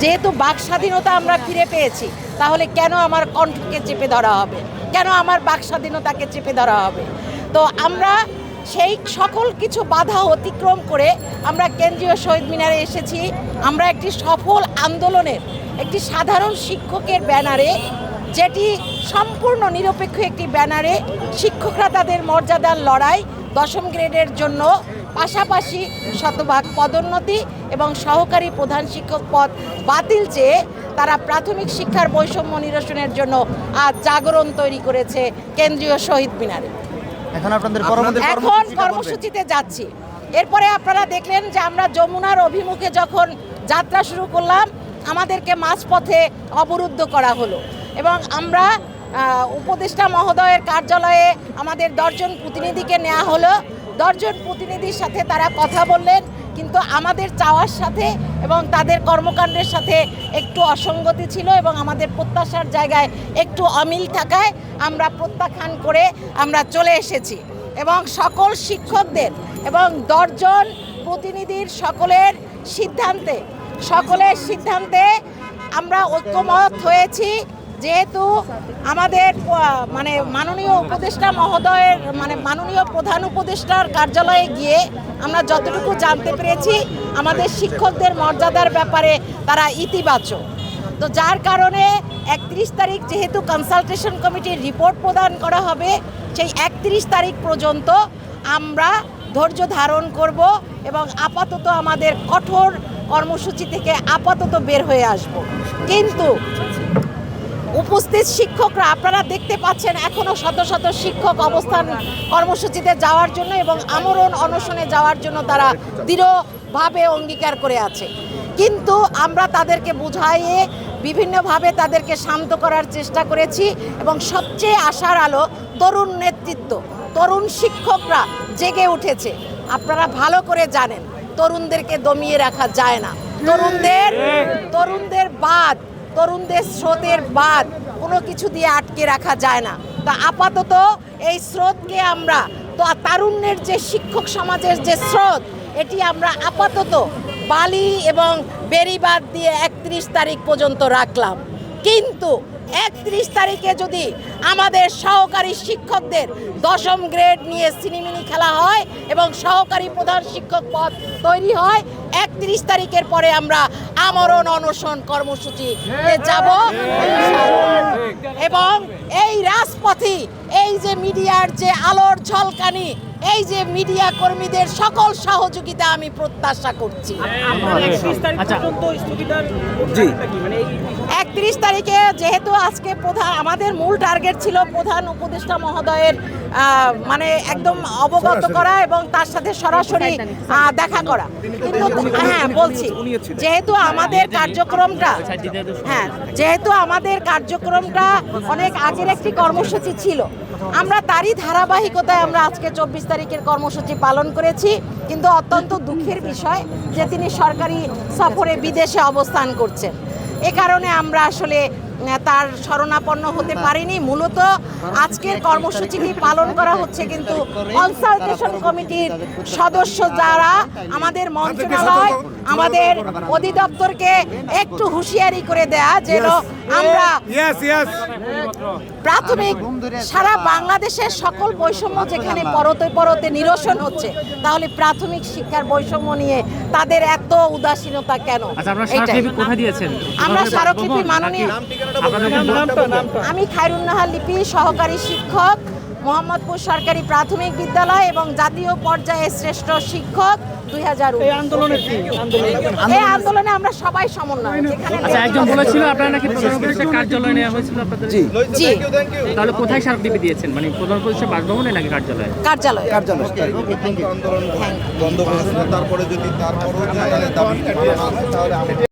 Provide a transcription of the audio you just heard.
যেহেতু বাক স্বাধীনতা আমরা ফিরে পেয়েছি, তাহলে কেন আমার কণ্ঠকে চেপে ধরা হবে? কেন আমার বাক স্বাধীনতাকে চেপে ধরা হবে? তো আমরা সেই সকল কিছু বাধা অতিক্রম করে আমরা কেন্দ্রীয় শহীদ মিনারে এসেছি। আমরা একটি সফল আন্দোলনের, একটি সাধারণ শিক্ষকের ব্যানারে, যেটি সম্পূর্ণ নিরপেক্ষ একটি ব্যানারে শিক্ষকরা তাদের মর্যাদার লড়াই দশম গ্রেডের জন্য পাশাপাশি শতভাগ পদোন্নতি এবং সহকারী প্রধান শিক্ষক পদ বাতিল চেয়ে তারা প্রাথমিক শিক্ষার বৈষম্য নিরসনের জন্য আজ জাগরণ তৈরি করেছে কেন্দ্রীয় শহীদ মিনারে। এখন আপনাদের এখন কর্মসূচিতে যাচ্ছি। এরপরে আপনারা দেখলেন যে আমরা যমুনার অভিমুখে যখন যাত্রা শুরু করলাম আমাদেরকে মাঝপথে অবরুদ্ধ করা হলো এবং আমরা উপদেষ্টা মহোদয়ের কার্যালয়ে আমাদের দশজন প্রতিনিধিকে নেওয়া হলো। দশজন প্রতিনিধির সাথে তারা কথা বললেন, কিন্তু আমাদের চাওয়ার সাথে এবং তাদের কর্মকাণ্ডের সাথে একটু অসঙ্গতি ছিল এবং আমাদের প্রত্যাশার জায়গায় একটু অমিল থাকায় আমরা প্রত্যাখ্যান করে আমরা চলে এসেছি। এবং সকল শিক্ষকদের এবং দশজন প্রতিনিধির সকলের সিদ্ধান্তে সকলের সিদ্ধান্তে আমরা ঐক্যমত হয়েছি। যেহেতু আমাদের মানে মাননীয় উপদেষ্টা মহোদয়ের মানে মাননীয় প্রধান উপদেষ্টার কার্যালয়ে গিয়ে আমরা যতটুকু জানতে পেরেছি, আমাদের শিক্ষকদের মর্যাদার ব্যাপারে তারা ইতিবাচক। তো যার কারণে একত্রিশ তারিখ যেহেতু কনসালটেশন কমিটির রিপোর্ট প্রদান করা হবে, সেই একত্রিশ তারিখ পর্যন্ত আমরা ধৈর্য ধারণ করব এবং আপাতত আমাদের কঠোর কর্মসূচি থেকে আপাতত বের হয়ে আসব। কিন্তু উপস্থিত শিক্ষকরা আপনারা দেখতে পাচ্ছেন এখনও শত শত শিক্ষক অবস্থান কর্মসূচিতে যাওয়ার জন্য এবং আমরণ অনশনে যাওয়ার জন্য তারা দৃঢ়ভাবে অঙ্গীকার করে আছে। কিন্তু আমরা তাদেরকে বুঝাইয়ে বিভিন্নভাবে তাদেরকে শান্ত করার চেষ্টা করেছি এবং সবচেয়ে আশার আলো তরুণ নেতৃত্ব তরুণ শিক্ষকরা জেগে উঠেছে। আপনারা ভালো করে জানেন তরুণদেরকে দমিয়ে রাখা যায় না। তরুণদের তরুণদের বাদ তরুণদের স্রোতের বাদ কোনো কিছু দিয়ে আটকে রাখা যায় না। তা আপাতত এই স্রোতকে আমরা, তো তারুণ্যের যে শিক্ষক সমাজের যে স্রোত, এটি আমরা আপাতত বালি এবং বেরিবাদ দিয়ে একত্রিশ তারিখ পর্যন্ত রাখলাম। কিন্তু একত্রিশ তারিখে যদি আমাদের সহকারী শিক্ষকদের দশম গ্রেড নিয়ে সিনেমিনি খেলা হয় এবং সহকারী প্রধান শিক্ষক পদ তৈরি হয় একত্রিশ তারিখের পরে আমরা আমরণ অনশন কর্মসূচি যাব। এবং এই রাজপথে এই যে মিডিয়ার যে আলোর ঝলকানি এই যে মিডিয়া কর্মীদের সকল সহযোগিতা আমি প্রত্যাশা করছি। একত্রিশ তারিখে যেহেতু আজকে প্রধান আমাদের মূল টার্গেট ছিল প্রধান উপদেষ্টা মহোদয়ের মানে একদম অবগত করা এবং তার সাথে সরাসরি দেখা করা। কিন্তু হ্যাঁ বলছি। যেহেতু আমাদের কার্যক্রমটা হ্যাঁ যেহেতু আমাদের কার্যক্রমটা অনেক আগের একটি কর্মসূচি ছিল আমরা তারই ধারাবাহিকতায় আমরা আজকে চব্বিশ তারিখের কর্মসূচি পালন করেছি কিন্তু অত্যন্ত দুঃখের বিষয় যে তিনি সরকারি সফরে বিদেশে অবস্থান করছেন। এ কারণে আমরা আসলে তার শরণাপন্ন হতে পারিনি। মূলত আজকের কর্মসূচিটি পালন করা হচ্ছে কিন্তু কনসালটেশন কমিটির সদস্য যারা আমাদের মন্ত্রণালয় আমাদের অধিদপ্তরকে একটু হুঁশিয়ারি করে দেয়া যেন আমরা. প্রাথমিক সারা বাংলাদেশের সকল বৈষম্য যেখানে পরতে পরতে নিরসন হচ্ছে তাহলে প্রাথমিক শিক্ষার বৈষম্য নিয়ে তাদের এত উদাসীনতা কেন? আচ্ছা আমরা স্মারকলিপি মাননীয় আমি খায়রুন্নাহার লিপি সহকারী শিক্ষক। মোহাম্মদপুর সরকারি প্রাথমিক বিদ্যালয় এবং জাতীয় পর্যায়ে শ্রেষ্ঠ শিক্ষক দুই হাজার এই আন্দোলনের এই আন্দোলনে আমরা সবাই সমন্বয়। আচ্ছা একজন বলেছিল আপনারা নাকি প্রধান উপদেষ্টা কার্যালয়ে নেওয়া হয়েছিল আপনাদের? জি। জি। তাহলে কোথায় স্মারকলিপি দিয়েছেন? মানে প্রধান উপদেষ্টা বাসভবনে নাকি কার্যালয়ে? কার্যালয়। কার্যালয়। আন্দোলন বন্ধ করেছিল তারপরে যদি তারপরেও দাবি না তাহলে আমরা